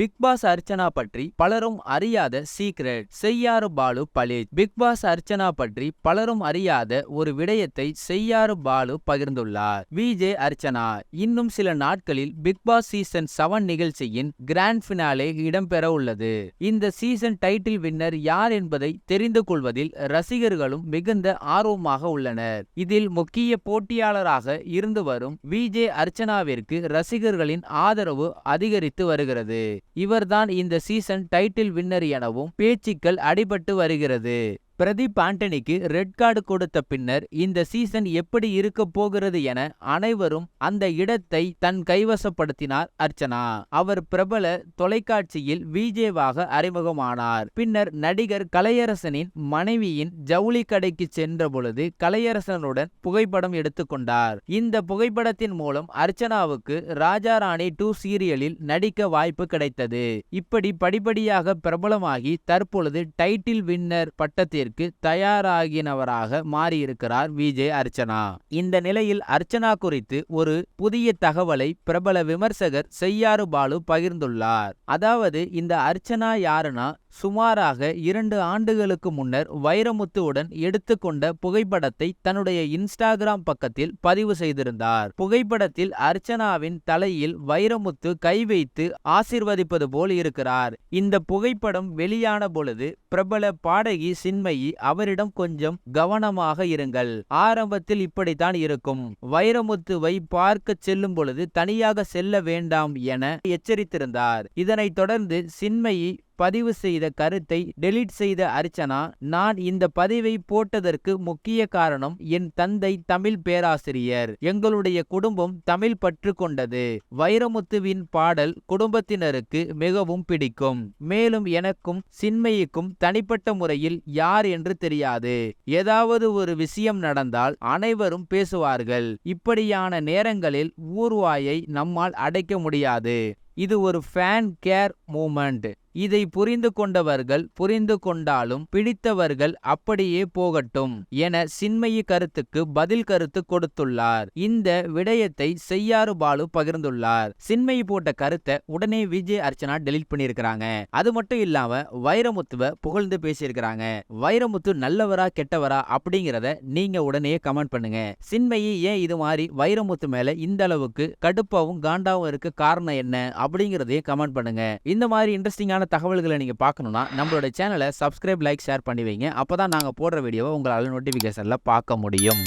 Big Boss Archana பற்றி பலரும் அறியாத சீக்ரெட் செய்யாறு பாலு பலேஜ் பிக் பாஸ் அர்ச்சனா பற்றி பலரும் அறியாத ஒரு விடயத்தை செய்யாறு பாலு பகிர்ந்துள்ளார். விஜே அர்ச்சனா. இன்னும் சில நாட்களில் பிக் பாஸ் சீசன் செவன் நிகழ்ச்சியின் கிராண்ட் பினாலே இடம்பெற உள்ளது. இந்த சீசன் டைட்டில் வின்னர் யார் என்பதை தெரிந்து கொள்வதில் ரசிகர்களும் மிகுந்த ஆர்வமாக உள்ளனர். இதில் முக்கிய போட்டியாளராக இருந்து வரும் விஜே அர்ச்சனாவிற்கு ரசிகர்களின் ஆதரவு அதிகரித்து வருகிறது. இவர்தான் இந்த சீசன் டைட்டில் வின்னர் எனவும் பேச்சுக்கள் அடிபட்டு வருகிறது. பிரதீப் ஆண்டனிக்கு ரெட் கார்டு கொடுத்த பின்னர் இந்த சீசன் எப்படி இருக்க போகிறது என அனைவரும் அந்த இடத்தை தன் கைவசப்படுத்தினார் அர்ச்சனா. அவர் பிரபல தொலைக்காட்சியில் விஜேவாக அறிமுகமானார். பின்னர் நடிகர் கலையரசனின் மனைவியின் ஜவுளி கடைக்கு சென்ற பொழுது கலையரசனுடன் புகைப்படம் எடுத்துக்கொண்டார் இந்த புகைப்படத்தின் மூலம் அர்ச்சனாவுக்கு ராஜா ராணி டூ சீரியலில் நடிக்க வாய்ப்பு கிடைத்தது. இப்படி படிப்படியாக பிரபலமாகி தற்பொழுது டைட்டில் வின்னர் பட்டத்திற்கு தயாராகினவராக மாறியிருக்கிறார் விஜய் அர்ச்சனா. இந்த நிலையில் அர்ச்சனா குறித்து ஒரு புதிய தகவலை பிரபல விமர்சகர் செய்யாறு பாலு பகிர்ந்துள்ளார். அதாவது இந்த அர்ச்சனா யாருன்னா சுமாராக இரண்டு ஆண்டுகளுக்கு முன்னர் வைரமுத்துவுடன் எடுத்துக்கொண்ட புகைப்படத்தை தன்னுடைய இன்ஸ்டாகிராம் பக்கத்தில் பதிவு செய்திருந்தார். புகைப்படத்தில் அர்ச்சனாவின் தலையில் வைரமுத்து கை வைத்து ஆசிர்வதிப்பது போல் இருக்கிறார். இந்த புகைப்படம் வெளியான பொழுது பிரபல பாடகி சின்மயி அவரிடம் கொஞ்சம் கவனமாக இருங்கள். ஆரம்பத்தில் இப்படித்தான் இருக்கும். வைரமுத்துவை பார்க்க செல்லும் பொழுது தனியாக செல்ல வேண்டாம் என எச்சரித்திருந்தார். இதனைத் தொடர்ந்து சின்மயி பதிவு செய்த கருத்தை டெலீட் செய்த அர்ச்சனா நான் இந்த பதிவை போட்டதற்கு முக்கிய காரணம் என் தந்தை தமிழ் பேராசிரியர். எங்களுடைய குடும்பம் தமிழ் பற்று கொண்டது. வைரமுத்துவின் பாடல் குடும்பத்தினருக்கு மிகவும் பிடிக்கும். மேலும் எனக்கும் சின்மயிக்கும் தனிப்பட்ட முறையில் யார் என்று தெரியாது. ஏதாவது ஒரு விஷயம் நடந்தால் அனைவரும் பேசுவார்கள். இப்படியான நேரங்களில் ஊர்வாயை நம்மால் அடைக்க முடியாது. இது ஒரு ஃபேன் கேர் மூமெண்ட் இதை புரிந்து கொண்டவர்கள் புரிந்து கொண்டாலும் பிடித்தவர்கள் அப்படியே போகட்டும் என சின்மயி கருத்துக்கு பதில் கருத்து கொடுத்துள்ளார். இந்த விடயத்தை செய்யாறு பாலு பகிர்ந்துள்ளார். சின்மயி போட்ட கருத்தை உடனே விஜய் அர்ச்சனா டெலீட் பண்ணியிருக்கிறாங்க. அது மட்டும் இல்லாம வைரமுத்துவ புகழ்ந்து பேசியிருக்கிறாங்க. வைரமுத்து நல்லவரா கெட்டவரா அப்படிங்கிறத நீங்க உடனே கமெண்ட் பண்ணுங்க. சின்மயி ஏன் இது மாதிரி வைரமுத்து மேல இந்த அளவுக்கு கடுப்பாவும் காண்டாவும் இருக்க காரணம் என்ன அப்படிங்கிறதையும் கமெண்ட் பண்ணுங்க. இந்த மாதிரி இன்ட்ரெஸ்டிங்கான தகவல்களை நீங்கள் பார்க்கணுன்னா நம்மளோட சேனலை சப்ஸ்கிரைப் லைக் ஷேர் பண்ணி வைங்க. அப்போ தான் நாங்கள் போடுற வீடியோவை உங்களால் நோட்டிஃபிகேஷனில் பார்க்க முடியும்.